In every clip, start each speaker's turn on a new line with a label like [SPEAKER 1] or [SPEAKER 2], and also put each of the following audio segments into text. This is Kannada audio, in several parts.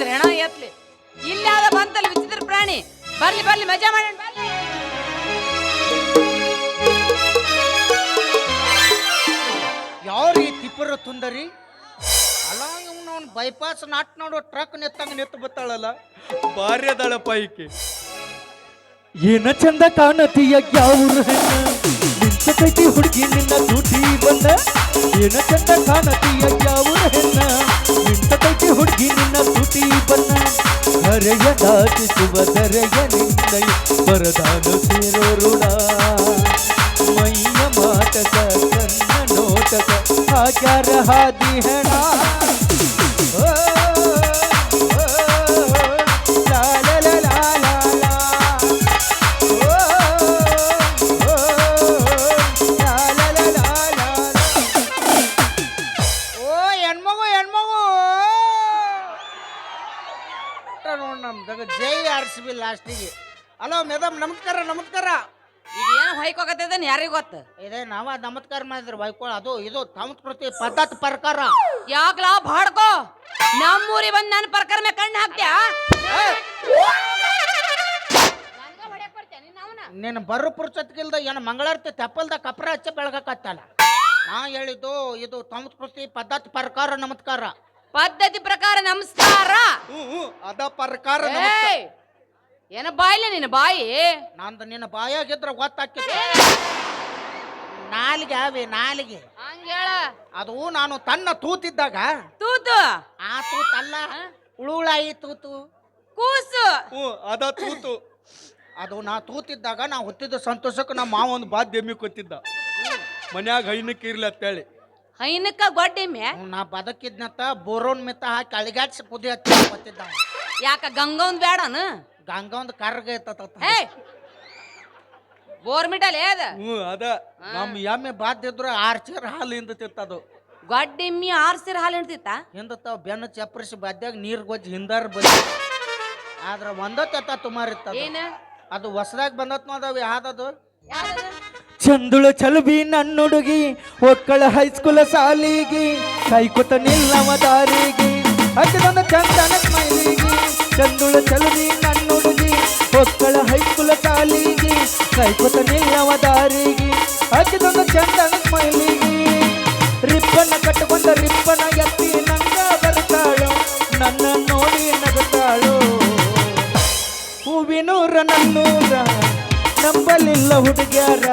[SPEAKER 1] ಹೇಳಿದ್ರೆ ಹೆಣ ಎತ್ಲಿ ಇಲ್ಲಾದ ಬಂತಲ್ಲ ವಿಚಿತ್ರ ಪ್ರಾಣಿ. ಬರ್ಲಿ ಬರ್ಲಿ ಮಜಾ ಮಾಡೋಣ. ಬರ್ಲಿ
[SPEAKER 2] ಯಾವ್ರಿ ತಿಪ್ಪರ ತುಂದರಿ? ಅಲ್ಲ ಅವ್ನು ಬೈಪಾಸ್ ನಾಟ್ ನೋಡೋ ಟ್ರಕ್ ನೆತ್ತಂಗ ನೆತ್ತು ಬತ್ತಾಳಲ್ಲ ಭಾರಿ ಅದಾಳಪ್ಪ ಈಕೆ.
[SPEAKER 3] ಏನ ಚಂದ ಕಾಣತಿಯ ಯಾವ್ರ ಹೆಣ್ಣ. ನಿಂತಕೈತಿ ಹುಡುಗಿ ನಿನ್ನ ತುಟಿ ಬಂದ? ಏನ ಚಂದ ಕಾಣತೀಯ ಯಾವ್ರ ಹೆಣ್ಣ? ನಿಂತಕೈತಿ ಹುಡುಗಿ ನಿನ್ನ ತುಟಿ ಬನ್ನ ಹರೆಯ ದಾಟಿಸುವ ಧರೆಯ ನಿನ್ನ ಬರದಾನ ಸೇರೋ ಋಣ. ಮೈಯ ಮಾಟಕ ಕಣ್ಣ ನೋಟಕ ಹಾಕ್ಯಾರ ಹಾದಿ ಹೆಣ.
[SPEAKER 2] ನೋಡ್ ನಮ್ದಾಗ ಜೈ ಆರ್ ಸಿ ಬಿ ಲಾಸ್ಟಿಗೆ. ಹಲೋ ಮೇಡಮ್ ನಮಸ್ಕಾರ ನಮಸ್ಕಾರ.
[SPEAKER 1] ಇದೇನು ಹೊಯ್ಕೋಕತ್ತದ ಯಾರಿಗ್ ಗೊತ್ತ?
[SPEAKER 2] ಇದೇ ನಾವ ನಮಸ್ಕಾರ ಮಾಡಿದ್ರು ಬೈಕೋಳ ಅದು ಇದು ಸಂಸ್ಕೃತಿ ಪದ್ಧತಿ ಪ್ರಕಾರ.
[SPEAKER 1] ಯಾಕ್ಲಾ ಬಾಡ್ಕೋ ನಮ್ಮೂರಿ ಬಂದ್ ನನ್ನ ಪ್ರಕಾರ ಮೇ ಕಣ್ಣು ಹಾಕ್ತ್ಯಾ?
[SPEAKER 2] ನೀನು ಬರೋ ಪುರ್ಸತ್ಗಿಲ್ದ ಏನು ಮಂಗಳಾರತಿ ತೆಪ್ಪಲ್ದ ಕಪ್ರ ಹಚ್ಚಿ ಬೆಳಗಕತ್ತಲ್ಲ? ನಾ ಹೇಳಿದ್ದು ಇದು ಸಂಸ್ಕೃತಿ ಪದ್ಧತಿ ಪ್ರಕಾರ ನಮಸ್ಕಾರ.
[SPEAKER 1] ಪದ್ಧತಿ ಪ್ರಕಾರ ನಮಸ್ಕಾರ.
[SPEAKER 2] ಅದ ಪ್ರಕಾರ
[SPEAKER 1] ಏಯ್! ಏನ ಬಾಯಿಲ್ಲ ನಿನ್ನ ಬಾಯಿ?
[SPEAKER 2] ನಂದು ನಿನ್ನ ಬಾಯಾಗಿದ್ರ ಗೊತ್ತಾಕ್ಕಿತ್ತು ನಾಲಿಗೆ ಅವಿ ನಾಲಿಗೆ.
[SPEAKER 1] ಹಂಗೇಳ
[SPEAKER 2] ಅದು ನಾನು ತನ್ನ ತೂತಿದ್ದಾಗ.
[SPEAKER 1] ತೂತು?
[SPEAKER 2] ಆ ತೂತಲ್ಲ ಉಳುಳಾಯಿ ತೂತು.
[SPEAKER 1] ಕೂಸು?
[SPEAKER 2] ಹ್ಞೂ ಅದ ತೂತು. ಅದು ನಾ ತೂತಿದ್ದಾಗ ನಾ ಹೊತ್ತಿದ್ದ ಸಂತೋಷಕ್ಕೆ ನಮ್ಮ ಮಾವ ಒಂದು ಬಾದ್ ಎಮ್ಮಿ ಕೊತ್ತಿದ್ದ ಮನ್ಯಾಗ ಹೈನಕ್ಕೆ ಇರ್ಲಿ ಅಂತೇಳಿ.
[SPEAKER 1] ಹೈನಕ್ಕ ಗೊಡ್ಡಿ
[SPEAKER 2] ಅವ್ನ್ ನಾ ಬದಕಿದ್ನತ್ತ ಬೋರೋನ್ ಮಿತ್ತ ಹಾಕಿ ಅಳಿಗಾಡ್ಸಿ ಕುದಿ ಹಚ್ಚಿ.
[SPEAKER 1] ಯಾಕ ಗಂಗೊಂದ್ ಬೇಡನು
[SPEAKER 2] ಗಂಗೊಂದ್ ಒಂದು ಬೋರ್ ಐತತ
[SPEAKER 1] ಹೇ ಬೋರ್ಮಿಟಲ್ ಏದ
[SPEAKER 2] ಹ್ಞೂ ಅದ ನಮ್ಮ ಎಮ್ಮೆ ಬಾದ್ದಿದ್ರು ಆರ್ ಚೀರ ಹಾಲು ಹಿಂದತಿತ್ತದು
[SPEAKER 1] ಗೊಡ್ಡಿಮ್ಮಿ ಆರ್ಸಿರ ಹಾಲು ಹಿಡ್ತಿತ್ತ?
[SPEAKER 2] ಹಿಂದತ್ತಾವ ಬೆನ್ನು ಚಪ್ಪರಿಸಿ ಬಾದ್ಯಾಗ ನೀರು ಗೊಜ್ಜಿ ಹಿಂದಾರ ಬಂದ. ಆದ್ರೆ ಒಂದೊತ್ತ ತೆತ್ತ ತುಮಾರಿತ್ತ
[SPEAKER 1] ಏನ?
[SPEAKER 2] ಅದು ಹೊಸದಾಗ ಬಂದತ್ ನೋದವಿ ಯಾವ್ದದು?
[SPEAKER 1] ಯಾವ್ದದು?
[SPEAKER 3] ಚಂದುಳು ನನ್ನ ನನ್ನುಡುಗಿ, ಒಕ್ಕಳ ಹೈಸ್ಕೂಲ ಸಾಲಿಗಿ, ಕೈಕೊತ ನಿಲ್ಲವ ದಾರಿಗೆ ಹಚ್ಚಿದೊಂದು ಚಂದನ ಸ್ಮೈಲಿಗಿ, ಚಂದುಳು ನನ್ನ ನನ್ನುಡುಗಿ, ಒಕ್ಕಳ ಹೈಸ್ಕೂಲ ಸಾಲಿಗಿ, ಕೈಕೊತ ನಿಲ್ಲವ ದಾರಿಗೆ ಹಚ್ಚಿದೊಂದು ಚಂದನ ಮೈಲಿಗಿ ರಿಪ್ಪನ ಕಟ್ಟಕೊಂಡ ರಿಪ್ಪನ ಎತ್ತಿ ನಂಗ ಬರ್ತಾಳು, ನನ್ನ ನೋಡಿ ನಗುತ್ತಾಳು. ಹೂವಿನೂರ ನನ್ನೂರ, ನಂಬಲಿಲ್ಲ ಹುಡುಗ್ಯಾರ.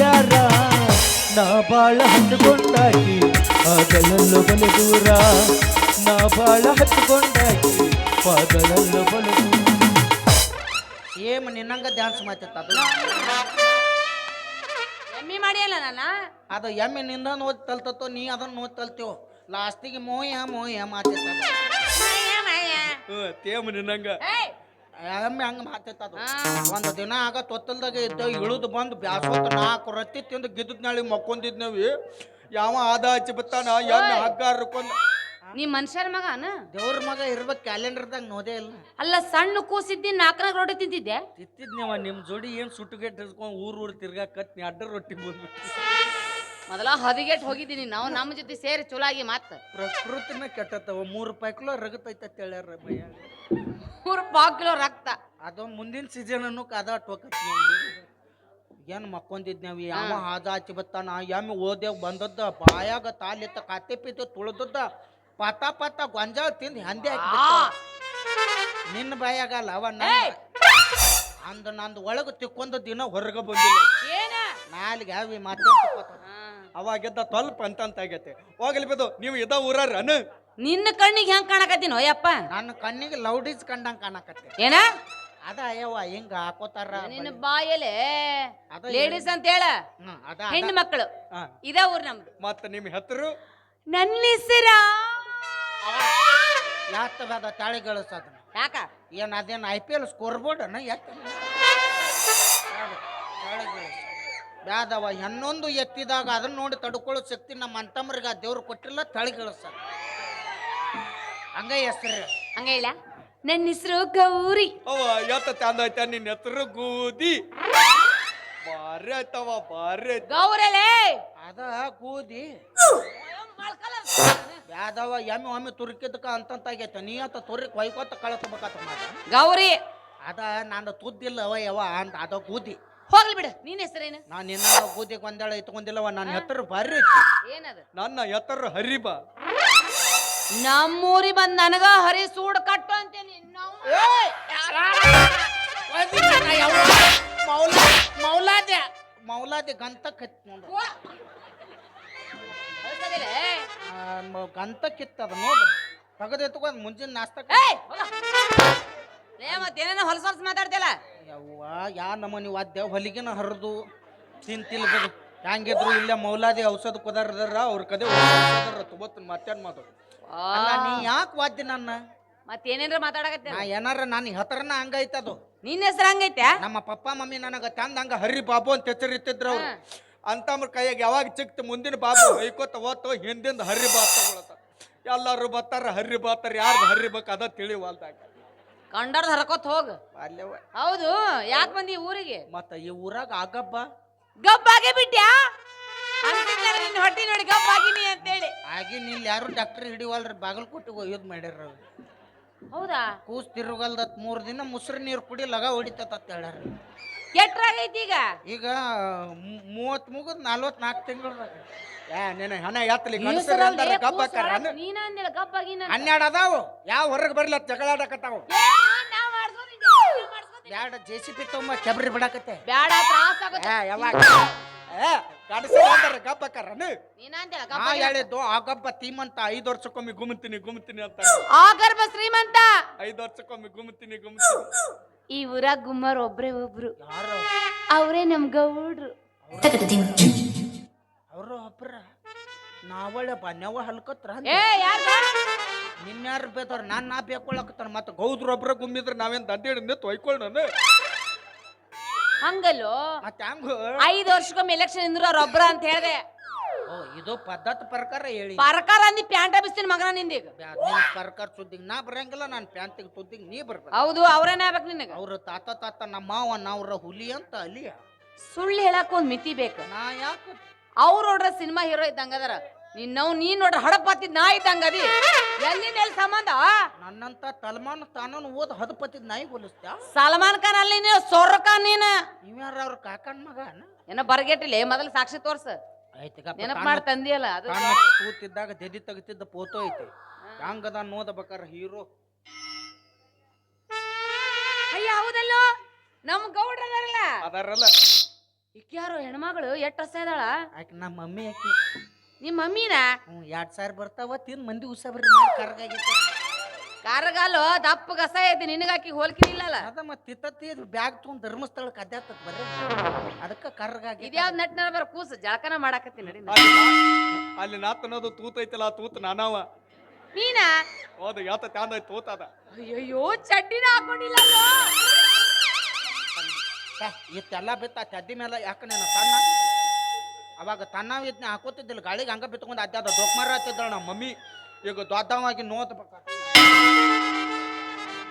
[SPEAKER 3] ಹುಡುಗ್ಯಾರ ನಾ ಬಾಳ ಹಚ್ಚಿಕೊಂಡಾಕಿ ಆಗಲಲ್ಲೂ ಬಲು ದೂರ. ನಾ ಬಾಳ ಹಚ್ಚಿಕೊಂಡಾಕಿ ಪಾದಲಲ್ಲೂ ಬಲು ದೂರ.
[SPEAKER 2] ಸೇಮ್ ನಿನ್ನಂಗ ಡ್ಯಾನ್ಸ್ ಮಾತಿತ್ತ ಅದು
[SPEAKER 1] ಎಮ್ಮಿ ಮಾಡಿಯಲ್ಲ ನನ್ನ
[SPEAKER 2] ಅದು ಎಮ್ಮೆ ನಿಂದ ನೋದ್ ತಲ್ತತ್ತೋ ನೀ ಅದನ್ನ ನೋದ್ ತಲ್ತೇವ್ ಲಾಸ್ಟಿಗೆ ಮೋಯ ಮೋಯ ಮಾತಿತ್ತ ತೇಮ್ ನಿನ್ನಂಗ.
[SPEAKER 1] ಏಯ್!
[SPEAKER 2] ಎಮ್ಮೆ ಹಂಗ
[SPEAKER 1] ಮಾತಿತ್ತದು.
[SPEAKER 2] ಒಂದು ದಿನ ಆಗ ತೊತ್ತಲ್ದಾಗ ಇದ್ದ ಇಳಿದು ಬಂದು ಬ್ಯಾಸೋತ್ ನಾಲ್ಕು ರೊಟ್ಟಿ ತಿಂದು ಗಿದ್ದದ್ ನಾಳಿ ಮಕ್ಕೊಂದಿದ್ನವಿ ಯಾವ ಆದ ಹಚ್ಚಿ ಬತ್ತಾನ ಎಮ್ಮೆ ಹಗ್ಗ ಹರ್ಕೊಂಡ್
[SPEAKER 1] ನೀ ಮನುಷ್ಯರ ಮಗನ
[SPEAKER 2] ದೇವ್ರ ಮಗ ಇರ್ಬೇಕು ಕ್ಯಾಲೆಂಡರ್ದಾಗ ನೋದೇ ಇಲ್ಲ.
[SPEAKER 1] ಅಲ್ಲ ಸಣ್ಣ ಕೂಸಿದ್ದಿ ನಾಲ್ಕನಾಗ ರೊಟ್ಟಿ ತಿಂತಿದ್ದೆ?
[SPEAKER 2] ತಿತ್ತಿದ್ನೇವ ನಿಮ್ಮ ಜೋಡಿ ಏನು ಸುಟ್ಟುಗೆಟ್ ಹಿಡ್ಕೊಂಡು ಊರು ಊರು ತಿರ್ಗಾಕತ್ ನೀ ಅಡ್ಡ ರೊಟ್ಟಿ ಬಂದ್ಬಿಟ್ಟು
[SPEAKER 1] ಮೊದಲ ಹದಿಗೆಟ್ ಹೋಗಿದ್ದೀನಿ ನಾವು ನಮ್ಮ ಜೊತೆ ಸೇರಿ ಚುಲಾಗಿ ಮಾತು.
[SPEAKER 2] ಪ್ರಕೃತಿನ ಕೆಟ್ಟತ್ತವ ಮೂರು ರೂಪಾಯಿ ಕಿಲೋ ರಗತೈತೆ ಹೇಳ್ಯಾರ ಭಯ
[SPEAKER 1] ಮೂರು ಪಾವ್ ಕಿಲೋ ರಕ್ತ.
[SPEAKER 2] ಅದು ಮುಂದಿನ ಸೀಸನ್ ಅನ್ನು ಕದ ಟೋಕತ್ ಏನು ಮಕ್ಕೊಂದಿದ್ನೇವಿ ಯಾವ ಹಾದ ಹಚ್ಚಿ ಬತ್ತಾನ? ಎಮ್ಮೆ ಓದೇವ್ ಬಂದದ್ದ? ಬಾಯಾಗ ತಾಲಿತ್ತ ಕಾತೆ ಪೀತೆ ತುಳಿದದ್ದ? ಪತ ಪತ ಗೊಂಜಾಳ ತಿಂದು ಹಂದಿ ಹಾಕಿ ನಿನ್ನ ಬಾಯಾಗಲ್ಲ ಅವ
[SPEAKER 1] ಏಯ್!
[SPEAKER 2] ಅಂದ ನಂದು ಒಳಗೆ ತಿಕ್ಕೊಂದ ದಿನ ಹೊರಗೆ ಬಂದಿಲ್ಲ.
[SPEAKER 1] ನಾಲ್ಗೆ
[SPEAKER 2] ನಾಲಿಗೆ ಅವಿ ಮಾತಾಡ್ತ ಅವಾಗಿದ್ದ ತಲ್ಪ ಅಂತಂತ ಆಗೈತೆ ಹೋಗ್ಲಿ ಬಿದ್ದು ನೀವು ಇದ ಊರನ
[SPEAKER 1] ನಿನ್ನ ಕಣ್ಣಿಗೆ ಹೆಂಗ್ ಕಾಣಕತ್ತೀನೋ ಯಪ್ಪ
[SPEAKER 2] ನನ್ನ ಕಣ್ಣಿಗೆ ಲೌಡೀಸ್ ಕಂಡಂಗ್ ಕಾಣಕತ್ತೆ
[SPEAKER 1] ಏನ?
[SPEAKER 2] ಅದ ಅಯ್ಯವ್ವ ಹಿಂಗ ಹಾಕೋತಾರ
[SPEAKER 1] ನಿನ್ನ ಬಾಯಲೆ
[SPEAKER 2] ಅದ
[SPEAKER 1] ಲೇಡೀಸ್ ಅಂತ ಹೇಳ.
[SPEAKER 2] ಹ್ಮ್, ಅದ
[SPEAKER 1] ಹೆಣ್ಣು ಮಕ್ಕಳು.
[SPEAKER 2] ಹಾ.
[SPEAKER 1] ಇದ ಊರ್ ನಮ್ದು.
[SPEAKER 2] ಮತ್ತ ನಿಮ್ಮ ಹೆಸರು
[SPEAKER 1] ನನ್ನ ಹೆಸರ?
[SPEAKER 2] ಯಾತವಾದ ತಾಳಿ ಗಳಿಸೋದನ್ನ
[SPEAKER 1] ಯಾಕ?
[SPEAKER 2] ಏನ್ ಅದೇನ್ I P L scoreboard ಅನ್ನ ಎತ್ತ. ಬ್ಯಾದವ ಹನ್ನೊಂದು ಎತ್ತಿದಾಗ ಅದನ್ನ ನೋಡಿ ತಡ್ಕೊಳ್ಳೋ ಶಕ್ತಿ ನಮ್ಮ ಅಂತಮ್ಮರಿಗೆ ಆ ದೇವ್ರು ಕೊಟ್ಟಿಲ್ಲ ತಳಿ ಗಳಿಸೋದು ಹಂಗ ಹೆಸರು?
[SPEAKER 1] ಹಂಗ ನನ್ನ ಹೆಸರು ಗೌರಿ.
[SPEAKER 4] ಅವ ಯಾತ ತಂದೈತ ನಿನ್ನ ಹೆಸರು ಗೋಧಿ ಬಾರಿ ಆಯ್ತವ ಬಾರಿ ಆಯ್ತು.
[SPEAKER 1] ಗೌರಲೇ!
[SPEAKER 2] ಅದ ಕೂದಿ ಯಾದವ ಎಮ್ಮೆ ಒಮ್ಮೆ ತುರ್ಕಿದ್ಕ ಅಂತಂತಾಗೈತೆ. ನೀ ಅಂತ ತುರಿಕ್ ಹೊಯ್ಕೋತ ಕಳಸ್ಬೇಕತ್ತ ಮಾಡ
[SPEAKER 1] ಗೌರಿ!
[SPEAKER 2] ಅದ ನಾನು ತುದ್ದಿಲ್ಲ ಅವ ಯಾವ ಅಂತ ಅದ ಗೂದಿ.
[SPEAKER 1] ಹೋಗ್ಲಿ ಬಿಡು. ನಿನ್ ಹೆಸರೇನು?
[SPEAKER 2] ನಾನು ನಿನ್ನ ಗೂದಿಗೆ ಒಂದೇಳ ಇಟ್ಕೊಂಡಿಲ್ಲವ. ನನ್ನ ಹೆತ್ತರು ಬರ್ರಿ. ಏನದ?
[SPEAKER 1] ಏನದು
[SPEAKER 4] ನನ್ನ ಎತ್ತರ ಹರಿಬ.
[SPEAKER 1] ನಮ್ಮೂರಿ ಬಂದ್ ನನಗ ಹರಿ ಸೂಡ್ ಕಟ್ಟು ಅಂತೇನಿ.
[SPEAKER 2] ಮೌಲಾದೆ ಮೌಲಾದೆ ನೋಡು. ಆ, ಮ- ಗಂತಕ್ಕಿತ್ತದ ನೋಡು. ತಗದ್ ಎತ್ಕೊಂಡ್ ಮುಂಜಿನ
[SPEAKER 1] ನಾಸ್ತಾ ಮತ್ತೇನೇನೋ ಹೊಲಸ ಹೊಲಸ ಮಾತಾಡ್ತಿಲ್ಲ
[SPEAKER 2] ಯವ್ವ ಯಾ ನಮ್ಮನಿ ವಾದ್ಯ ಹೊಲಿಗೆನ ಹರಿದು ತಿಂತಿಲ್ಲ ಬಿಡು. ಹ್ಯಾಂಗಿದ್ರು ಇಲ್ಲೇ ಮೌಲಾದಿ ಔಷಧ ಅದರ ಅವ್ರ ಕದೆ ತುಬತ್ ಮತ್ತೇನ್ ಮಾತು ಅಲ್ಲ ನೀ ಯಾಕೆ ವಾದ್ಯ ನನ್ನ?
[SPEAKER 1] ಮತ್ತೇನೇನ್ರ ಮಾತಾಡಕತ್ತೆ
[SPEAKER 2] ನಾ ಏನಾರ ನಾನು ಹತ್ರನ ಹಂಗೈತದು
[SPEAKER 1] ನಿನ್ನ ಹೆಸರು ಹಂಗೈತೆ
[SPEAKER 2] ನಮ್ಮ ಪಪ್ಪ ಮಮ್ಮಿ ನನಗ ತಂದ ಹಂಗ ಹರಿ ಬಾಬು ಅಂತ ಹೆಸರಿತ್ತಿದ್ರು ಅವ್ರು.
[SPEAKER 4] ಅಂತಮ್ರ ಕೈಯಾಗ ಯಾವಾಗ ಚಿಕ್ತ ಮುಂದಿನ ಬಾಬು ಹೊಯ್ಕೋತ ಓದ್ತೋ ಹಿಂದಿಂದ ಹರಿ ಬಾತ್ ತಗೊಳತ ಎಲ್ಲಾರು ಬತ್ತಾರ ಹರಿ ಬಾತಾರ ಯಾರು ಹರಿ ಬೇಕು ಅದ ತಿಳಿವಲ್ದಾಗ.
[SPEAKER 1] ಕಂಡರ್ದ ಹರ್ಕೋತ್ ಹೋಗ.
[SPEAKER 2] ಅಲ್ಲೇವ
[SPEAKER 1] ಹೌದು ಯಾಕೆ ಬಂದಿ ಊರಿಗೆ?
[SPEAKER 2] ಮತ್ತ ಈ ಊರಾಗ ಆಗಬ್ಬ?
[SPEAKER 1] ಗಬ್ಬಾಗೆ ಬಿಟ್ಯಾ? ಅಂತಿದ್ದಾರೆ ನಿನ್ನ ಹೊಟ್ಟಿ ನೋಡಿ ಗಬ್ಬಾಗಿನಿ ಅಂತೇಳಿ.
[SPEAKER 2] ಆಗಿನ ಇಲ್ಲಿ ಯಾರು ಡಾಕ್ಟರ್ ಹಿಡಿವಲ್ರಿ ಬಾಗಲಕೋಟೆಗೆ ಒಯ್ಯೋದು ಮಾಡ್ಯಾರ ಅವ್ರು.
[SPEAKER 1] ಹೌದಾ?
[SPEAKER 2] ಕೂಸ್ ತಿರುಗಲ್ದತ್ ಮೂರು ದಿನ ಮುಸ್ರಿ ನೀರು ಕುಡಿ ಲಗ ಹೊಡಿತತ್ ಹೇಳ್ಯಾರ.
[SPEAKER 1] ಎಟ್ರಾಗೈತಿ ಈಗ?
[SPEAKER 2] ಈಗ ಮೂವತ್ತು ಮುಗಿದ್ ನಲ್ವತ್ ನಾಲ್ಕು ತಿಂಗಳು
[SPEAKER 4] ಏ ನಿನ್ನ ಹಣ ಎತ್ತಲಿ ಗಂಡಸರು ಅಂದಾರ ಗಬ್ಬ ಹಾಕಾರ
[SPEAKER 1] ನೀನ ಅಂದಿಲ್ಲ
[SPEAKER 2] ಹನ್ನೆರಡು ಅದಾವು.
[SPEAKER 4] ಯಾವ ಹೊರಗೆ ಬರ್ಲಿ ಜಗಳ ಆಡಕತ್ತಾವ
[SPEAKER 2] ಬ್ಯಾಡ ಜೆ ಸಿ ಪಿ ತೊಂಬ ಕೆಬ್ರಿ ಬಿಡಾಕತ್ತೆ.
[SPEAKER 1] ಬ್ಯಾಡ ತ್ರಾಸ ಆಗುತ್ತೆ.
[SPEAKER 2] ಏ ಯಾವಾಗ?
[SPEAKER 4] ಏ ಗಬ್ಬ
[SPEAKER 1] ನೀನ ಅಂದಿಲ್ಲ
[SPEAKER 2] ನಾ ಹೇಳಿದ್ದು ಆಗಬ್ಬ ತೀಮಂತ ಐದು ವರ್ಷ
[SPEAKER 4] ವರ್ಷಕ್ಕೊಮ್ಮೆ ಗುಮ್ತೀನಿ ಗುಮ್ತೀನಿ ಅಂತ.
[SPEAKER 1] ಆ ಗರ್ಭ ಶ್ರೀಮಂತ?
[SPEAKER 4] ಐದು ವರ್ಷಕ್ಕೊಮ್ಮೆ ಗುಮ್ತೀನಿ ಗುಮ್ತೀನಿ
[SPEAKER 1] ಈ ಊರಾಗ ಗುಮ್ಮರ್ ಒಬ್ರೇ ಒಬ್ರು.
[SPEAKER 2] ಯಾರು?
[SPEAKER 1] ಅವರೇ ನಮ್ ಗೌಡ್ರು.
[SPEAKER 2] ಅವರು ಒಬ್ರ. ನಾವಳೆ ಬನ್ಯವ ಹಲ್ಕತ್ರ
[SPEAKER 1] ಏ ಯಾರ್
[SPEAKER 2] ನಿನ್ಯಾರು ಬೇದವ್ರ ನಾನು ನಾ ಬೇಕೊಳಕತ್ತಾರ ಮತ್ತೆ
[SPEAKER 4] ಗೌದ್ರು ಒಬ್ರ ಗುಮ್ಮಿದ್ರೆ ನಾವೇನ್ ದಂಡ ಹಿಡಿದು ತೊಯ್ಕೊಳ್ಳೋಣ
[SPEAKER 1] ಹಂಗಲ್ಲೋ?
[SPEAKER 2] ಮತ್ತೆ ಹಂಗ
[SPEAKER 1] ಐದ್ ವರ್ಷಕ್ಕೊಮ್ಮೆ ಎಲೆಕ್ಷನ್ ಇಂದ್ರ ಅವ್ರ ಅಂತ ಹೇಳ್ದೆ.
[SPEAKER 2] ಓ ಇದು ಪದ್ಧತಿ ಪ್ರಕಾರ ಹೇಳಿ.
[SPEAKER 1] ಪರಕಾರ ಅಂದಿ ಪ್ಯಾಂಟ್ ಬಿಸ್ತೀನಿ ಮಗನ ನಿಂದೀಗ.
[SPEAKER 2] ಪ್ರಕಾರ ಸುದ್ದಿಗೆ ನಾ ಬರಂಗಿಲ್ಲ ನಾನು ಪ್ಯಾಂಟಿಗೆ ತುದ್ದಿಗೆ ನೀ ಬರ್ಬೇಕು.
[SPEAKER 1] ಹೌದು ಅವ್ರೇನ ಆಗ್ಬೇಕು ನಿನಗ?
[SPEAKER 2] ಅವ್ರ ತಾತ ತಾತ ನಮ್ಮ ಮಾವ ನಾವ್ರ ಹುಲಿ ಅಂತ ಅಲಿಯ
[SPEAKER 1] ಸುಳ್ಳು ಹೇಳಕ್ ಒಂದ್ ಮಿತಿ ಬೇಕು.
[SPEAKER 2] ನಾ ಯಾಕೆ?
[SPEAKER 1] ಅವ್ರ ನೋಡ್ರ ಸಿನಿಮಾ ಹೀರೋ ಇದ್ದಂಗ ಅದಾರ. ನಿನ್ನವ್ ನೀನ್ ನೋಡ್ರಿ ಹಡಪತ್ತಿದ್ ನಾ ಇದ್ದಂಗ ಅದಿ. ಎಲ್ಲಿ ಎಲ್ಲಿ ಸಂಬಂಧ?
[SPEAKER 2] ನನ್ನಂತ ತಲ್ಮಾನ್ ತಾನನು ಓದ್ ಹದಪತಿದ್ ನಾಯಿ ಹೋಲಿಸ್ತ್ಯಾ?
[SPEAKER 1] ಸಲ್ಮಾನ್ ಖಾನ್ ಅಲ್ಲಿ ನೀನು ಸೊರ್ರ ಖಾನ್ ನೀನ.
[SPEAKER 2] ಇವ್ಯಾರ ಅವ್ರ ಕಾಕನ್ ಮಗ
[SPEAKER 1] ಏನ ಬರ್ಗೆಟ್ಟಿಲ್ಲ ಮೊದಲು ಸಾಕ್ಷಿ ತೋರ್ಸ. ನೆನಪ್ ಮಾಡಿ ತಂದಿಯಲ್ಲ ಅದು
[SPEAKER 2] ಕೂತಿದ್ದಾಗ ದೆದಿ ತೆಗಿತಿದ್ದ ಫೋಟೋ ಐತಿ. ಹಂಗದ ನೋದಬೇಕಾರ ಹೀರೋ.
[SPEAKER 1] ಅಯ್ಯ ಹೌದಲ್ಲೋ? ನಮ್ ಗೌಡ್ರ ಅದಾರಲ್ಲ.
[SPEAKER 4] ಅದಾರಲ್ಲ.
[SPEAKER 1] ಯಾರು ಹೆಣ್ಮಗಳು ಎಷ್ಟು ಹಸ ಇದಾಳ?
[SPEAKER 2] ಆಕೆ ನಮ್ಮ ಮಮ್ಮಿ ಆಕಿ.
[SPEAKER 1] ನಿಮ್ ಮಮ್ಮಿನ?
[SPEAKER 2] ಹ್ಞೂ ಎರಡ್ ಸಾವಿರ ಬರ್ತಾವ ತಿನ್ ಮಂದಿ ಉಸಾಬರಿ ಮಾಡಿ ಕರ್ಗಾಗೈತೆ
[SPEAKER 1] ಕಾರ್ಗಾಲು ದಪ್ಪ ಗಸ ಐತಿ ನಿನಗಾಕಿ ಹೋಲ್ಕಿರಿಲ್ಲಲ್ಲ
[SPEAKER 2] ಅದ ಮತ್ತೆ ತಿತ್ತತ್ತಿ ಬ್ಯಾಗ್ ತೊಗೊಂಡು ಧರ್ಮಸ್ಥಳಕ್ಕೆ ಅದ್ಯಾತತ್ ಬರ್ರಿ. ಅದಕ್ಕೆ ಕರ್ಗಾಗೈತೆ
[SPEAKER 1] ಇದ್ಯಾವ್ದು ನಟ್ ಬರ ಕೂಸು? ಜಳಕನ ಮಾಡಾಕತ್ತಿ ನಡಿ.
[SPEAKER 4] ಅಲ್ಲಿ ನಾ- ಅಲ್ಲಿ ನಾತ್ ಅನ್ನೋದು ತೂತ್ ಐತಲ್ಲ ಆ ತೂತ್ ನಾನವ.
[SPEAKER 1] ನೀನ
[SPEAKER 4] ಹೌದು ಯಾತ ತ್ಯಾಂದ ತೂತದ ಅದ
[SPEAKER 1] ಅಯ್ಯಯ್ಯೋ ಚಡ್ಡಿನ ಹಾಕೊಂಡಿಲ್ಲ
[SPEAKER 2] ಇತ್ತೆಲ್ಲ ಬಿತ್ತ ಬಿತ್ತ ಚಡ್ಡಿ ಮೇಲೆ ಯಾಕೆ ನೀನು ಸಣ್ಣ? ಅವಾಗ ತನ್ನ ಇದ್ನ ಹಾಕೋತಿದ್ದಿಲ್ಲ. ಗಾಳಿಗೆ ಹಂಗ ಬಿತ್ಕೊಂಡು ಅದ್ಯಾದ ದೊಕ್ಮಾರ ಹತ್ತಿದ್ದಳ ನಮ್ಮ ಮಮ್ಮಿ. ಈಗ ದೊಡ್ಡವಾಗಿ ನೋಡ್ಬೇಕ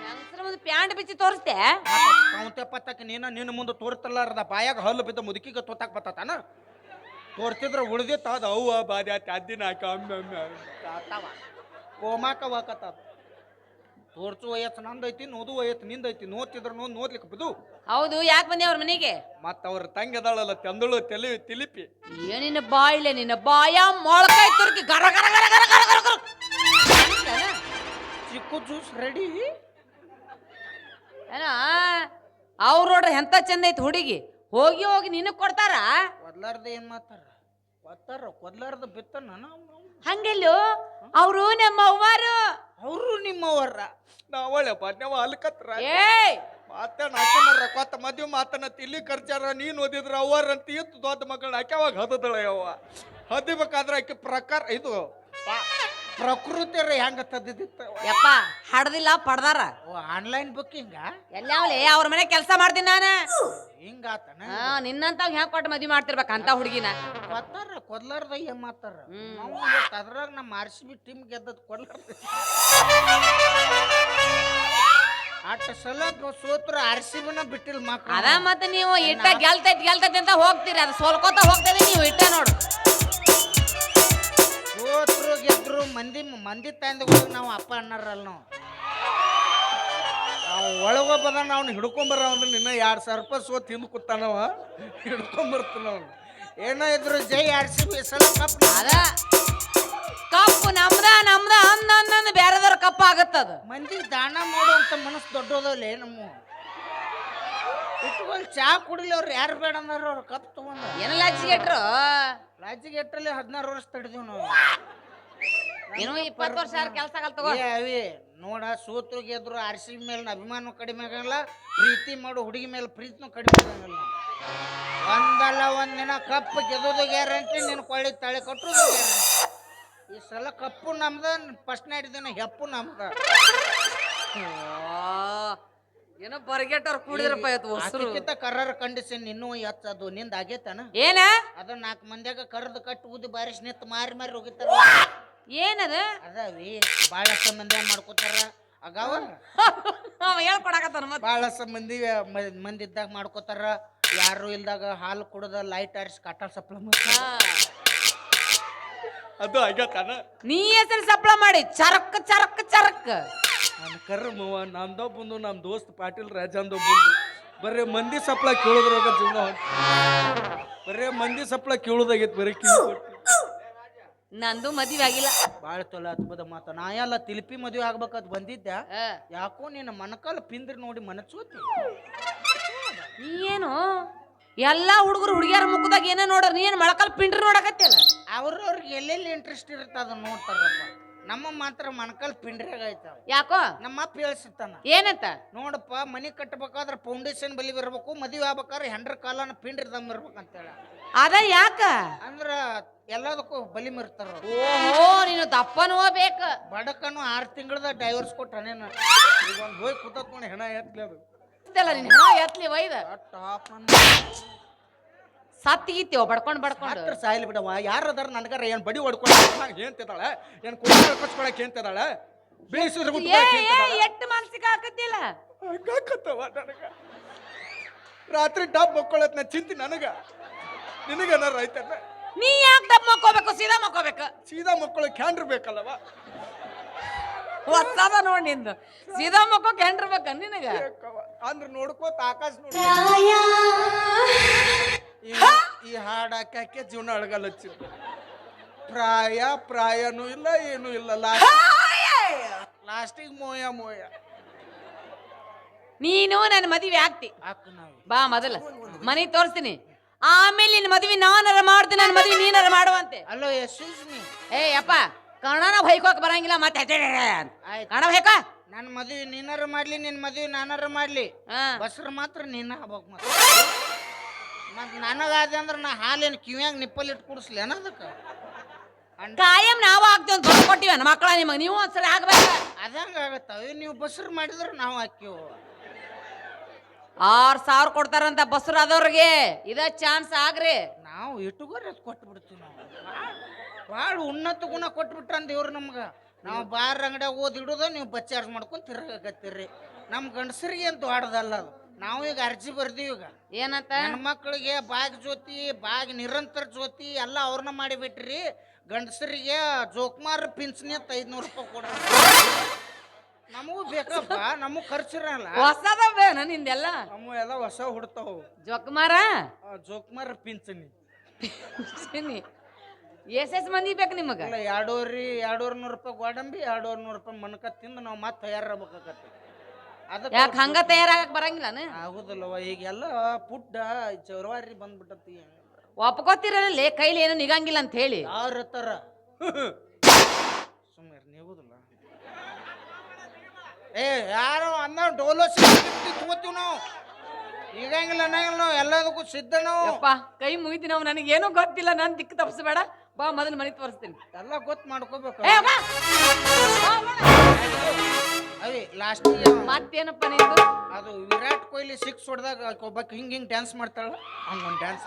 [SPEAKER 1] ಹೆಂಗಸ್ರ ಪ್ಯಾಂಟ್ ಬಿಚ್ಚಿ ತೋರಿಸ್ತೆ
[SPEAKER 2] ಕೌಂತೆ ಪತ್ತಕ್ಕೆ ನೀನ ನಿನ್ನ ಮುಂದೆ ತೋರ್ತಲಾರದ ಬಾಯಾಗ ಹಲ್ಲು ಬಿದ್ದ ಮುದುಕಿಗೆ ತೋತಾಕ್ ಬತ್ತಾನ ತೋರ್ತಿದ್ರ ಉಳಿದಿತ್ತ ಅದು
[SPEAKER 4] ಅವ್ವ ಬಾದ್ಯಾ ಅದ್ದಿನ ಹಾಕ
[SPEAKER 2] ತಾತಾವ. ಕೋಮಾಕ ವಾಕತ್ತ ತೋರ್ಸು ವಯಸ್ಸು ನಂದೈತಿ ನೋದು ವಯಸ್ಸು ನಿಂದೈತಿ ನೋತಿದ್ರ ನೋ ನೋದ್ಲಿಕ್ಕೆ ಬಿದು
[SPEAKER 1] ಹೌದು ಯಾಕೆ ಬಂದೆ ಅವ್ರ ಮನೆಗೆ?
[SPEAKER 4] ಮತ್ತ ಅವ್ರ ತಂಗಿ ಅದಾಳಲ್ಲ ತೆಂದಳು ತೆಲಿ ತಿಲಿಪಿ.
[SPEAKER 1] ಏನಿನ ಬಾಯಿಲೆ ನಿನ್ನ ಬಾಯ ಮೊಳಕಾಯಿ ತುರ್ಕಿ ಗರ ಗರ ಗರ ಗರ ಗರ ಗರ ಗರ.
[SPEAKER 2] ಚಿಕ್ಕು ಜ್ಯೂಸ್ ರೆಡಿ
[SPEAKER 1] ಏನ ಅವ್ರು ನೋಡ್ರಿ ಎಂತ ಚಂದ ಐತಿ ಹುಡುಗಿ? ಹೋಗಿ ಹೋಗಿ ನಿನಗೆ ಕೊಡ್ತಾರ?
[SPEAKER 2] ಒದ್ಲಾರ್ದೆ ಏನ್ ಮಾತಾರ ಕೊತ್ತಾರ ಕೊದ್ಲಾರ್ದ ಬಿತ್ತನ
[SPEAKER 1] ಹಂಗೆಲ್ಲೋ? ಅವರು ನಮ್ಮ ಅವ್ವಾರು
[SPEAKER 2] ಅವರು ನಿಮ್ಮವರ
[SPEAKER 4] ನಾವು ಒಳ್ಳೆ ಬಾದ್ಯವ ಅಲ್ಕತ್ರ.
[SPEAKER 1] ಏಯ್!
[SPEAKER 4] ಮಾತೇನ್ ಹಾಕನಾರ ಕೊತ್ತ ಮದ್ವೆ ಮಾತನ ತಿಲ್ಲಿ ಖರ್ಚಾರ ನೀನ್ ಓದಿದ್ರ ಅವ್ವಾರ ಅಂತ ಇತ್ತು ದೊಡ್ಡ ಮಗಳ ಹಾಕ್ಯಾವಾಗ ಹದದಳ ಯವ್ವ? ಹದಿಬೇಕಾದ್ರೆ ಆಕೆ ಪ್ರಕಾರ ಇದು
[SPEAKER 2] ಪ್ರಕೃತಿ ಹೆಂಗ ತದ್ದಿತ್ತು
[SPEAKER 1] ಯಪ್ಪ ಹಡ್ದಿಲ್ಲ ಪಡ್ದಾರ.
[SPEAKER 2] ಓ ಆನ್ಲೈನ್ ಬುಕ್ಕಿಂಗ
[SPEAKER 1] ಎಲ್ಲಾವ್ಲೆ ಅವ್ರ ಮನೆ ಕೆಲಸ ಮಾಡ್ತೀನಿ ನಾನು.
[SPEAKER 2] ಹಿಂಗಾತನ?
[SPEAKER 1] ಹಾ ನಿನ್ನಂತ ಹೆಂಗ್ ಕೊಟ್ಟು ಮದ್ವಿ ಮಾಡ್ತಿರ್ಬೇಕ ಅಂತ ಹುಡುಗಿನ.
[SPEAKER 2] ಕೊತ್ತಾರ ಕೊದ್ಲಾರ್ದ ಏನ್. ನಾವು ಅದ್ರಾಗ ನಮ್ಮ ಆರ್ ಸಿ ಬಿ ಟೀಮ್ ಗೆದ್ದದ್ ಕೊಡ್ಲಾರ್ದ ಆಟ ಸಲ ಸೋತ್ರ ಆರ್ ಸಿ ಬಿನ ಬಿಟ್ಟಿಲ್ ಮಕ್ಳು.
[SPEAKER 1] ಅದ ಮತ್ತೆ ನೀವು ಇಟ್ಟ ಗೆಲ್ತೈತ್ ಗೆಲ್ತೈತಿ ಅಂತ ಹೋಗ್ತೀರಿ. ಅದು ಸೋಲ್ಕೋತ ಹೋಗ್ತದೆ ನೀವು ಇಟ್ಟ ನೋಡು.
[SPEAKER 2] ಸೋತ್ರು ಗೆದ್ರು ಮಂದಿ ಮಂದಿ ತಂದು ನಾವು ಅಪ್ಪ ಅಣ್ಣಾರಲ್ಲ ನಾವು.
[SPEAKER 4] ನಾವು ಒಳಗೊಬ್ಬದ ಅವ್ನು ಹಿಡ್ಕೊಂಬರ ಅಂದ್ರೆ ನಿನ್ನ ಎರಡು ಸಾವಿರ ರೂಪಾಯಿ ಸೋ ತಿಂದು ಕೂತಾನವ ಹಿಡ್ಕೊಂಬರ್ತಾನ ಅವನು.
[SPEAKER 2] ಏನೋ ಇದ್ರು ಜೈ ಆರ್ ಸಿ ಬಿ ಸಲ ಕಪ್
[SPEAKER 1] ಅದ. ಕಪ್ಪು ನಮ್ದ ನಮ್ದ ಅಂದ ಅಂದ ಬ್ಯಾರೆದವ್ರ ಕಪ್ಪ ಆಗತ್ತದ.
[SPEAKER 2] ಮಂದಿ ದಾನ ಮಾಡುವಂತ ಮನಸ್ಸು ದೊಡ್ಡದಲ್ಲೇ ನಮ್ಮ ಇಟ್ಕೊಂಡು ಚಾ ಕುಡಿಲಿ ಅವ್ರು ಯಾರು ಬೇಡ ಅಂದ್ರೆ ಅವ್ರು ಕಪ್ ತಗೊಂಡ
[SPEAKER 1] ಏನ ಲಜ್ಜಿಗೆಟ್ರು
[SPEAKER 2] ರಾಜ್ಯಕ್ಕೆ ಗೇಟ್ರಲ್ಲಿ ಹದಿನಾರು ವರ್ಷ ತಡೆದೀವಿ ನಾವು.
[SPEAKER 1] ಏನೋ ಇಪ್ಪತ್ತು ವರ್ಷ ಯಾರು ಕೆಲಸ ತಗೋ.
[SPEAKER 2] ಏ ಅವಿ ನೋಡ ಸೋತ್ರು ಗೆದ್ರು ಆರ್ ಸಿ ಮೇಲೆ ಅಭಿಮಾನ ಕಡಿಮೆ ಆಗಲ್ಲ ಪ್ರೀತಿ ಮಾಡು ಹುಡುಗಿ ಮೇಲೆ ಪ್ರೀತಿನೂ ಕಡಿಮೆ ಆಗಂಗಿಲ್ಲ ಒಂದಲ್ಲ ಒಂದಿನ ಕಪ್ ಗೆದೋದು ಗ್ಯಾರಂಟಿ ನಿನ್ನ ಕೊಳ್ಳಿ ತಳೆ ಕಟ್ಟೋದು ಗ್ಯಾರಂಟಿ. ಈ ಸಲ ಕಪ್ಪು ನಮ್ದ ಫಸ್ಟ್ ನೈಟ್ ದಿನ ಹೆಪ್ಪು ನಮ್ದ.
[SPEAKER 1] ಏನೋ ಬರ್ಗೆಟರ್ ಕೂಡಿದ್ರಪ್ಪ ಇವತ್ತು ಹೊಸರು.
[SPEAKER 2] ಅದಕ್ಕಿಂತ ಕರ್ರರ ಕಂಡೀಷನ್ ಇನ್ನೂ ಎತ್ತದು ನಿಂದ ಆಗೇತನ?
[SPEAKER 1] ಏನ?
[SPEAKER 2] ಅದ ನಾಲ್ಕು ಮಂದ್ಯಾಗ ಕರ್ದು ಕಟ್ಟು ಊದಿ ಬಾರಿಸಿ ನಿಂತು ಮಾರಿ ಮಾರಿ ಹೋಗಿತ್ತಾರ
[SPEAKER 1] ಏನದ?
[SPEAKER 2] ಅದಾವಿ ಭಾಳಷ್ಟು ಮಂದಿ ಮಾಡ್ಕೋತಾರ. ಅಗಾವ?
[SPEAKER 1] ಅವ ಹೇಳ್ಕೊಡಕತ್ತಾನ ಮತ್ತೆ
[SPEAKER 2] ಭಾಳಷ್ಟು ಮಂದಿ ಮ- ಮಂದಿ ಇದ್ದಾಗ ಮಾಡ್ಕೋತಾರ. ಯಾರು ಇಲ್ದಾಗ ಹಾಲು ಕುಡ್ದ ಲೈಟ್ ಆರಿಸಿ ಕಟ್ಟ ಸಪ್ಲ
[SPEAKER 1] ಹಾ.
[SPEAKER 4] ಅದು ಆಗ್ಯಾತಾನ?
[SPEAKER 1] ನೀ ಹೆಸರು ಸಪ್ಲ ಮಾಡಿ ಚರಕ್ ಚರಕ್ ಚರಕ್.
[SPEAKER 4] ನನ್ನ ಕರ್ಮವ ನಂದೋ ಬಂದು ನಮ್ಮ ದೋಸ್ತ್ ಪಾಟೀಲ್ ರಾಜಂದೋ ಬಂದು ಬರೀ ಮಂದಿ ಸಪ್ಲ ಕೇಳೋದ್ರಾಗ ಜೀವನ ಬರೀ ಮಂದಿ ಸಪ್ಲ ಕೇಳೋದಾಗೈತಿ ಬರೀ ಕಿವಿ ಕೊಟ್ಟು
[SPEAKER 1] ನಂದು ಮದ್ವೆ ಆಗಿಲ್ಲ.
[SPEAKER 2] ಬಾಳ ಚಲೋ ಅದ್ಭುತ ಮಾತ. ನಾ ಎಲ್ಲ ತಿಲ್ಪಿ ಮದ್ವೆ ಆಗ್ಬೇಕಂತ ಬಂದಿದ್ದೆ. ಯಾಕೋ ನಿನ್ನ ಮನಕಾಲ ಪಿಂದ್ರಿ ನೋಡಿ ಮನಸ್ಸೋತಿ
[SPEAKER 1] ನೀ ಏನು? ಎಲ್ಲಾ ಹುಡುಗರು ಹುಡುಗಿಯರ ಮುಖದಾಗ ಏನೇ ನೋಡ್ರಿ ನೀನು ಮಳಕಲ್ ಮೊಳಕಾಲ್ ಪಿಂಡ್ರಿ ನೋಡಕತ್ತಿಲ್ಲ
[SPEAKER 2] ಅವ್ರವ್ರಿಗೆ ಎಲ್ಲೆಲ್ಲಿ ಇಂಟ್ರೆಸ್ಟ್ ಇರುತ್ತೆ ಅದನ್ನ ನೋಡ್ತಾರಪ್ಪ. ನಮ್ಮ ಮಾತ್ರ ಮಣಕಲ್ ಪಿಂಡ್ರಾಗ
[SPEAKER 1] ಯಾಕೋ?
[SPEAKER 2] ನಮ್ಮ ಅಪ್ಪ ಹೇಳ್ಸಿರ್ತಾನ.
[SPEAKER 1] ಏನಂತ?
[SPEAKER 2] ನೋಡಪ್ಪ ಮನಿ ಕಟ್ಟಬೇಕಾದ್ರೆ ಫೌಂಡೇಶನ್ ಬಲಿ ಬರಬೇಕು ಮದುವೆ ಆಗ್ಬೇಕಾದ್ರೆ ಹೆಂಡ್ರ ಕಾಲನ ಇರ್ಬೇಕಂತ ಹೇಳ
[SPEAKER 1] ಅದ ಯಾಕ?
[SPEAKER 2] ಅಂದ್ರ ಎಲ್ಲದಕ್ಕೂ ಬಲಿ ಮರ್ತಾರ.
[SPEAKER 1] ಓಹೋ ನೀನು ದಪ್ಪನೂ ಬೇಕ.
[SPEAKER 2] ಬಡಕನು ಆರ್ ತಿಂಗಳದ ಡೈವರ್ಸ್ ಕೊಟ್ಟನೇನ
[SPEAKER 4] ಈಗ ಒಂದು ಹೋಗಿ ಕೂತತ್ ನೋಡಿ ಹೆಣ ಎತ್ಲಿ ಅದು.
[SPEAKER 1] ನೀನ್ ಎತ್ಲಿ ಒಯ್ದ.
[SPEAKER 2] ಟಾಪ್
[SPEAKER 1] ಸತ್ತಿಗಿತ್ತೀವ ಬಡ್ಕೊಂಡ್ ಬಡ್ಕೊಂಡು.
[SPEAKER 4] ಹತ್ರ ಸಾಯ್ಲಿ ಬಿಡವ ಯಾರು ಅದಾರ ನನಗಾರ ಏನ್ ಬಡಿ ಹೊಡ್ಕೊಂಡು ಏನು ತಿದ್ದಾಳೆ? ಏನ್ ಕುಡಿ ಕಳ್ಕೊಳಕ್ ಏನ್ ತಿದ್ದಾಳೆ? ಬೇಯಿಸಿದ್ರೆ
[SPEAKER 1] ಏ ಏ ಎಟ್ಟು ಮನ್ಸಿಗೆ ಹಾಕತ್ತಿಲ್ಲ
[SPEAKER 4] ಹಂಗಾಕತ್ತವ ನನಗ. ರಾತ್ರಿ ಡಬ್ ಮಕ್ಕೊಳತ್ ನಾ ಚಿಂತಿ ನನಗ. ನಿನಗ ಏನಾರ ಆಯ್ತಲ್ಲ
[SPEAKER 1] ನೀ ಯಾಕೆ ಡಬ್ ಮಕ್ಕೋಬೇಕು ಸೀದಾ ಮಕ್ಕೋಬೇಕು?
[SPEAKER 4] ಸೀದಾ ಮಕ್ಕಳು ಕ್ಯಾಂಡ್ರ್ ಬೇಕಲ್ಲವ
[SPEAKER 1] ಹೊಸದ ನೋಡ್ ನಿಂದು. ಸೀದಾ ಮಕ್ಕೋಕ್ ಹೆಂಡ್ರಬೇಕ ನಿನಗ.
[SPEAKER 4] ಅಂದ್ರ ನೋಡ್ಕೋತ ಆಕಾಶ ನೋಡ್.
[SPEAKER 2] ಈ ಹಾಡು ಹಾಡ್
[SPEAKER 4] ಹಾಕಿ ಜೀವನ ಅಳಗಲ್ಲ ಪ್ರಾಯ ಪ್ರಾಯನೂ ಇಲ್ಲ ಏನೂ ಇಲ್ಲ. ಲಾಸ್ಟಿಗೆ ಮೋಯ ಮೋಯ.
[SPEAKER 1] ನೀನು ನನ್ನ ಮದುವೆ ಆಗ್ತಿ. ಬಾ ಮೊದಲ. ಮನಿ ತೋರಿಸ್ತೀನಿ. ಆಮೇಲೆ ನಿನ್ನ ಮದ್ವಿ ನಾನರ ಮಾಡ್ತೀನಿ ನನ್ನ ಮದುವೆ ನೀನರ ಮಾಡುವಂತೆ.
[SPEAKER 2] ಅಲ್ಲೋ ಎಕ್ಸ್ಕ್ಯೂಸ್ ಮೀ
[SPEAKER 1] ಏ ಅಪ್ಪ ಕನ್ನಡನ ಬೈಕೋಕ್ ಬರಂಗಿಲ್ಲ ಮತ್ತೆ.
[SPEAKER 2] ಕಣ.
[SPEAKER 1] ಕನ್ನಡ ಬೈಕ?
[SPEAKER 2] ನನ್ನ ಮದುವೆ ನೀನಾರ ಮಾಡ್ಲಿ ನಿನ್ನ ಮದುವೆ ನಾನಾರ ಮಾಡ್ಲಿ.
[SPEAKER 1] ಹಾ.
[SPEAKER 2] ಬಸ್ರ ಮಾತ್ರ ನೀನ ಹಬ್ಬ ಮತ್ತೆ. ಮತ್ ನನಗಾದ ಅಂದ್ರೆ ನಾ ಹಾಲಿನ ಕಿವ್ಯಾಗ ನಿಪ್ಪಲ್ಲಿ ಇಟ್ಟು ಕುಡಿಸ್ಲಿ ಅನ್ನೋದಕ್ಕೆ
[SPEAKER 1] ಕಾಯಂ ನಾವು ಆಗ್ತೇವೆ ಅಂತ ದೊಡ್ಡ ಕೊಟ್ಟಿವ ಮಕ್ಕಳ ನಿಮಗೆ ನೀವು ಒಂದ್ಸಲ ಆಗ್ಬೇಕ
[SPEAKER 2] ಅದಂಗ ಆಗತ್ತೆ. ನೀವು ಬಸ್ರು ಮಾಡಿದ್ರೆ ನಾವು ಹಾಕಿವು
[SPEAKER 1] ಆರು ಸಾವಿರ ಕೊಡ್ತಾರಂತ ಬಸ್ರು ಆದವ್ರಿಗೆ ಇದ ಚಾನ್ಸ್ ಆಗ್ರಿ.
[SPEAKER 2] ನಾವು ಇಟ್ಟುಗೋರಿ ಅದು ಕೊಟ್ಟು ಬಿಡ್ತೀವಿ ನಾವು. ಭಾಳ ಉನ್ನತ ಗುಣ ಕೊಟ್ಬಿಟ್ರಂದ ಇವ್ರು ನಮ್ಗೆ. ನಾವು ಬಾರ್ ಅಂಗಡಿಯಾಗ ಓದಿ ಇಡೋದ ನೀವು ಬಚ್ಚಾರ್ಜ್ ಮಾಡ್ಕೊಂಡು ತಿರ್ಗಾಕತ್ತೀರಿ. ನಮ್ಮ ಗಂಡಸರಿಗೆ ಅಂತ ದೊಡ್ಡದಲ್ಲ ಅದು. ನಾವು ಈಗ ಅರ್ಜಿ ಬರ್ದೀವಿ ಈಗ.
[SPEAKER 1] ಏನಂತ?
[SPEAKER 2] ಹೆಣ್ಮಕ್ಳಿಗೆ ಬಾಗ್ ಜ್ಯೋತಿ ಬಾಗ್ ನಿರಂತರ ಜ್ಯೋತಿ ಎಲ್ಲ ಅವ್ರನ್ನ ಮಾಡಿಬಿಟ್ರಿ ಗಂಡಸರಿಗೆ ಜೋಕ್ಮಾರ್ ಪಿಂಚಣಿ ಅಂತ ಐದ್ನೂರು ರೂಪಾಯಿ ಕೊಡ ನಮಗೂ ಬೇಕಪ್ಪ ನಮಗ್ ಖರ್ಚಿರಲ್ಲ.
[SPEAKER 1] ಹೊಸದ ಬೇನ ನಿಂದೆಲ್ಲ?
[SPEAKER 4] ನಮ್ಮ ಎಲ್ಲ ಹೊಸ ಹುಡ್ತಾವು.
[SPEAKER 1] ಜೋಕ್ಮಾರ?
[SPEAKER 4] ಆ ಜೋಕ್ಮಾರ್ ಪಿಂಚಣಿ.
[SPEAKER 1] ಎಸ್ ಎಸ್ ಮಂದಿ ಬೇಕು ನಿಮಗೆ?
[SPEAKER 2] ಇಲ್ಲ ಎರಡೂವರೆ ಎರಡೂವರೆ ನೂರು ರೂಪಾಯಿ ಗೋಡಂಬಿ ಎರಡೂವರೆ ನೂರು ರೂಪಾಯಿ ಮನಕ ತಿಂದು ನಾವು ಮತ್ತೆ ತಯಾರಾಗಬೇಕಾಗತ್ತೆ.
[SPEAKER 1] ಯಾಕೆ ಹಂಗ ತಯಾರಾಗಕ್ ಬರಂಗಿಲ್ಲನ
[SPEAKER 2] ಆಗುದಿಲ್ಲವ ಈಗೆಲ್ಲ ಪುಡ್ಡ ಚೌರವಾರಿ ಬಂದ್ಬಿಟ್ಟತಿ.
[SPEAKER 1] ಒಪ್ಕೋತಿರಲ್ಲ ಕೈಲಿ ಏನು ನಿಗಂಗಿಲ್ಲ ಅಂತ ಹೇಳಿ.
[SPEAKER 2] ಯಾರ ತರ ಸುಮ್ಮನೆ ನೀಗುದಿಲ್ಲ. ಏ ಯಾರೋ ಅನ್ನ ಡೋಲೋ ತಗೋತೀವಿ ನಾವು ಈಗಂಗಿಲ್ಲ ಅನ್ನಂಗಿಲ್ಲ ನಾವು ಎಲ್ಲದಕ್ಕೂ ಸಿದ್ಧ ನಾವು
[SPEAKER 1] ಕೈ ಮುಗಿತೀನಿ ನಾವು ನನಗೇನೂ ಗೊತ್ತಿಲ್ಲ ನಾನು ದಿಕ್ಕು ತಪ್ಪಿಸ್ಬೇಡ. ಬಾ ಮೊದಲು ಮನೆ ತೋರಿಸ್ತೀನಿ.
[SPEAKER 2] ಎಲ್ಲ ಗೊತ್ತು ಮಾಡ್ಕೋಬೇಕು. ಲಾಸ್ಟ್
[SPEAKER 1] ಮತ್ತೇನಪ್ಪ ನಿಂದು?
[SPEAKER 2] ಅದು ವಿರಾಟ್ ಕೊಹ್ಲಿ ಸಿಕ್ಸ್ ಹೊಡೆದಾಗ ಒಬ್ಬಕ್ಕೆ ಹಿಂಗೆ ಹಿಂಗೆ ಡ್ಯಾನ್ಸ್ ಮಾಡ್ತಾಳ ಹಂಗೊಂದು ಡ್ಯಾನ್ಸ್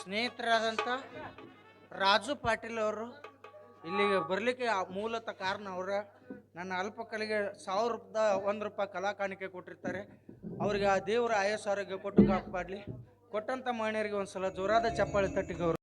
[SPEAKER 2] ಸ್ನೇಹಿತರಾದಂಥ ರಾಜು ಪಾಟೀಲ್ ಅವರು ಇಲ್ಲಿಗೆ ಬರಲಿಕ್ಕೆ ಮೂಲತಃ ಕಾರಣ ಅವರ ನನ್ನ ಅಲ್ಪಕಲಿಗೆ ಸಾವಿರ ರೂಪಾಯಿ ಒಂದು ರೂಪಾಯಿ ಕಲಾ ಕಾಣಿಕೆ ಕೊಟ್ಟಿರ್ತಾರೆ. ಅವರಿಗೆ ಆ ದೇವರ ಆಯಸ್ಸು ಆರೋಗ್ಯ ಕೊಟ್ಟು ಕಾಪಾಡಲಿ. ಕೊಟ್ಟಂಥ ಮಹಿಳೆಯರಿಗೆ ಒಂದು ಸಲ ಜೋರಾದ ಚಪ್ಪಾಳೆ ತಟ್ಟಿಗೆ ಗೌರವ